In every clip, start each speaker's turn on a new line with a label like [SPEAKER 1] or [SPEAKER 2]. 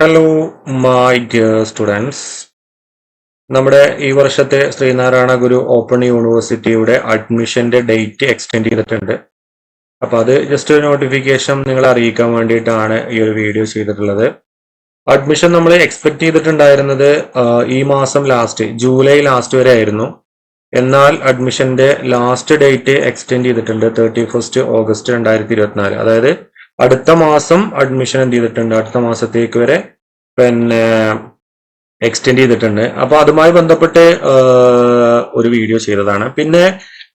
[SPEAKER 1] Hello my dear students നമ്മുടെ ഈ വർഷത്തെ ശ്രീനാരായണ ഗുരു ഓപ്പൺ യൂണിവേഴ്സിറ്റിയുടെ അഡ്മിഷന്റെ ഡേറ്റ് എക്സ്റ്റെൻഡ് ചെയ്തിട്ടുണ്ട്. അപ്പൊ അത് ജസ്റ്റ് ഒരു നോട്ടിഫിക്കേഷൻ നിങ്ങളെ അറിയിക്കാൻ വേണ്ടിയിട്ടാണ് ഈ ഒരു വീഡിയോ ചെയ്തിട്ടുള്ളത്. അഡ്മിഷൻ നമ്മൾ എക്സ്പെക്ട് ചെയ്തിട്ടുണ്ടായിരുന്നത് ഈ മാസം ലാസ്റ്റ് ജൂലൈ ലാസ്റ്റ് വരെ ആയിരുന്നു. എന്നാൽ അഡ്മിഷന്റെ ലാസ്റ്റ് ഡേറ്റ് എക്സ്റ്റെൻഡ് ചെയ്തിട്ടുണ്ട് തേർട്ടി ഫസ്റ്റ് ഓഗസ്റ്റ് രണ്ടായിരത്തി ഇരുപത്തിനാല്. അതായത് അടുത്ത മാസം അഡ്മിഷൻ എന്ത് ചെയ്തിട്ടുണ്ട്? അടുത്ത മാസത്തേക്ക് വരെ പിന്നെ എക്സ്റ്റെൻഡ് ചെയ്തിട്ടുണ്ട്. അപ്പൊ അതുമായി ബന്ധപ്പെട്ട് ഒരു വീഡിയോ ചെയ്തതാണ്. പിന്നെ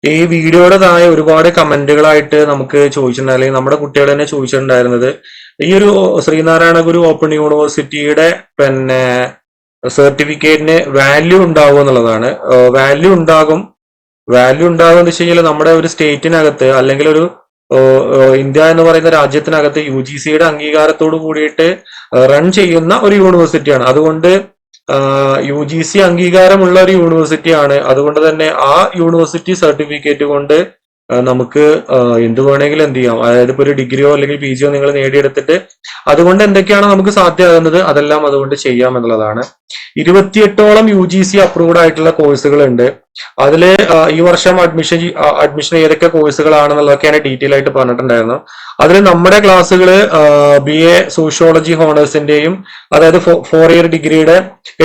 [SPEAKER 1] ഈ വീഡിയോയുടെ താഴെ ഒരുപാട് കമന്റുകളായിട്ട് നമുക്ക് ചോദിച്ചിട്ടുണ്ട്. അല്ലെങ്കിൽ നമ്മുടെ കുട്ടികൾ തന്നെ ചോദിച്ചിട്ടുണ്ടായിരുന്നത് ഈ ഒരു ശ്രീനാരായണ ഗുരു ഓപ്പൺ യൂണിവേഴ്സിറ്റിയുടെ പിന്നെ സർട്ടിഫിക്കറ്റിന് വാല്യൂ ഉണ്ടാവും എന്നുള്ളതാണ്. വാല്യൂ ഉണ്ടാകും. വാല്യൂ ഉണ്ടാകും എന്ന് വെച്ച് കഴിഞ്ഞാൽ നമ്മുടെ ഒരു സ്റ്റേറ്റിനകത്ത് അല്ലെങ്കിൽ ഒരു ഇന്ത്യ എന്ന് പറയുന്ന രാജ്യത്തിനകത്ത് യു ജി സിയുടെ അംഗീകാരത്തോട് കൂടിയിട്ട് റൺ ചെയ്യുന്ന ഒരു യൂണിവേഴ്സിറ്റിയാണ് അതുകൊണ്ട് യു ജി സി അംഗീകാരമുള്ള ഒരു യൂണിവേഴ്സിറ്റിയാണ് അതുകൊണ്ട് തന്നെ ആ യൂണിവേഴ്സിറ്റി സർട്ടിഫിക്കറ്റ് കൊണ്ട് നമുക്ക് എന്ത് വേണമെങ്കിലും എന്ത് ചെയ്യാം. അതായത് ഇപ്പൊ ഒരു ഡിഗ്രിയോ അല്ലെങ്കിൽ പി ജിയോ നിങ്ങൾ നേടിയെടുത്തിട്ട് അതുകൊണ്ട് എന്തൊക്കെയാണ് നമുക്ക് സാധ്യമാകുന്നത്? അതെല്ലാം അതുകൊണ്ട് ചെയ്യാം എന്നുള്ളതാണ് ഇരുപത്തിയെട്ടോളം യു ജി സി അപ്രൂവ്ഡ് ആയിട്ടുള്ള കോഴ്സുകൾ ഉണ്ട് അതിൽ ഈ വർഷം അഡ്മിഷൻ അഡ്മിഷൻ ഏതൊക്കെ കോഴ്സുകളാണെന്നുള്ളതൊക്കെയാണ് ഡീറ്റെയിൽ ആയിട്ട് പറഞ്ഞിട്ടുണ്ടായിരുന്നു അതിൽ നമ്മുടെ ക്ലാസ്സുകൾ ബി എ സോഷ്യോളജി ഹോണേഴ്സിന്റെയും അതായത് ഫോർ ഇയർ ഡിഗ്രിയുടെ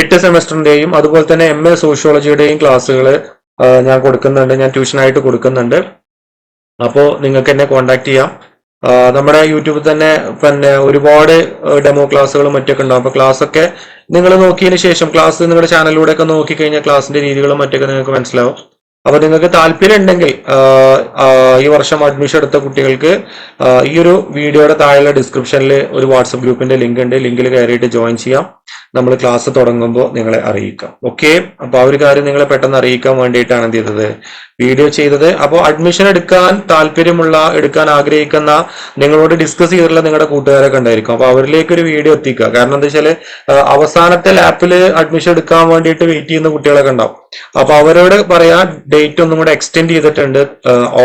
[SPEAKER 1] എട്ട് സെമസ്റ്ററിന്റെയും അതുപോലെ തന്നെ എം എ സോഷ്യോളജിയുടെയും ക്ലാസ്സുകൾ ഞാൻ കൊടുക്കുന്നുണ്ട്. ഞാൻ ട്യൂഷനായിട്ട് കൊടുക്കുന്നുണ്ട്. അപ്പോൾ നിങ്ങൾക്ക് എന്നെ കോൺടാക്ട് ചെയ്യാം. നമ്മുടെ യൂട്യൂബിൽ തന്നെ പിന്നെ ഒരുപാട് ഡെമോ ക്ലാസ്സുകളും മറ്റൊക്കെ ഉണ്ടാവും. ക്ലാസ് ഒക്കെ നിങ്ങൾ നോക്കിയതിന് ശേഷം ക്ലാസ് നിങ്ങളുടെ ചാനലിലൂടെ ഒക്കെ നോക്കിക്കഴിഞ്ഞാൽ ക്ലാസിന്റെ രീതികളും മറ്റൊക്കെ നിങ്ങൾക്ക് മനസ്സിലാവും. അപ്പൊ നിങ്ങൾക്ക് താല്പര്യം ഉണ്ടെങ്കിൽ ഈ വർഷം അഡ്മിഷൻ എടുത്ത കുട്ടികൾക്ക് ഈ ഒരു വീഡിയോയുടെ താഴെയുള്ള ഡിസ്ക്രിപ്ഷനിൽ ഒരു വാട്സപ്പ് ഗ്രൂപ്പിന്റെ ലിങ്ക് ഉണ്ട്. ലിങ്കിൽ കയറിയിട്ട് ജോയിൻ ചെയ്യാം. നമ്മൾ ക്ലാസ് തുടങ്ങുമ്പോൾ നിങ്ങളെ അറിയിക്കാം. ഓക്കെ അപ്പൊ ആ ഒരു കാര്യം നിങ്ങളെ പെട്ടെന്ന് അറിയിക്കാൻ വേണ്ടിയിട്ടാണ് എന്ത് ചെയ്തത്? വീഡിയോ ചെയ്തത്. അപ്പോൾ അഡ്മിഷൻ എടുക്കാൻ താല്പര്യമുള്ള എടുക്കാൻ ആഗ്രഹിക്കുന്ന നിങ്ങളോട് ഡിസ്കസ് ചെയ്തിട്ടുള്ള നിങ്ങളുടെ കൂട്ടുകാരൊക്കെ ഉണ്ടായിരിക്കും അപ്പൊ അവരിലേക്ക് ഒരു വീഡിയോ എത്തിക്കുക. കാരണം എന്താ വെച്ചാൽ അവസാനത്തെ ലാപ്പിൽ അഡ്മിഷൻ എടുക്കാൻ വേണ്ടിയിട്ട് വെയിറ്റ് ചെയ്യുന്ന കുട്ടികളൊക്കെ ഉണ്ടാവും. അപ്പൊ അവരോട് പറയാ ഡേറ്റ് ഒന്നും കൂടെ എക്സ്റ്റെൻഡ് ചെയ്തിട്ടുണ്ട്.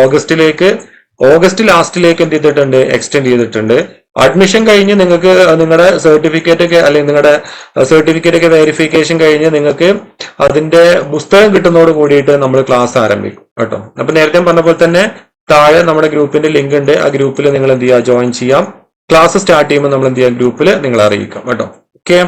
[SPEAKER 1] ഓഗസ്റ്റിലേക്ക് ഓഗസ്റ്റ് ലാസ്റ്റിലേക്ക് എന്ത് ചെയ്തിട്ടുണ്ട്? എക്സ്റ്റെൻഡ് ചെയ്തിട്ടുണ്ട്. അഡ്മിഷൻ കഴിഞ്ഞ് നിങ്ങൾക്ക് നിങ്ങളുടെ സർട്ടിഫിക്കറ്റ് ഒക്കെ അല്ലെങ്കിൽ നിങ്ങളുടെ സർട്ടിഫിക്കറ്റ് ഒക്കെ വെരിഫിക്കേഷൻ കഴിഞ്ഞ് നിങ്ങൾക്ക് അതിന്റെ പുസ്തകം കിട്ടുന്നതോട് കൂടിയിട്ട് നമ്മൾ ക്ലാസ് ആരംഭിക്കും കേട്ടോ. അപ്പൊ നേരത്തെ പറഞ്ഞ പോലെ തന്നെ താഴെ നമ്മുടെ ഗ്രൂപ്പിന്റെ ലിങ്ക് ഉണ്ട്. ആ ഗ്രൂപ്പിൽ നിങ്ങൾ എന്ത് ചെയ്യുക ജോയിൻ ചെയ്യാം. ക്ലാസ് സ്റ്റാർട്ട് ചെയ്യുമ്പോൾ നമ്മൾ എന്ത് ചെയ്യാം ഗ്രൂപ്പിൽ നിങ്ങൾ അറിയിക്കാം കേട്ടോ. ഓക്കെ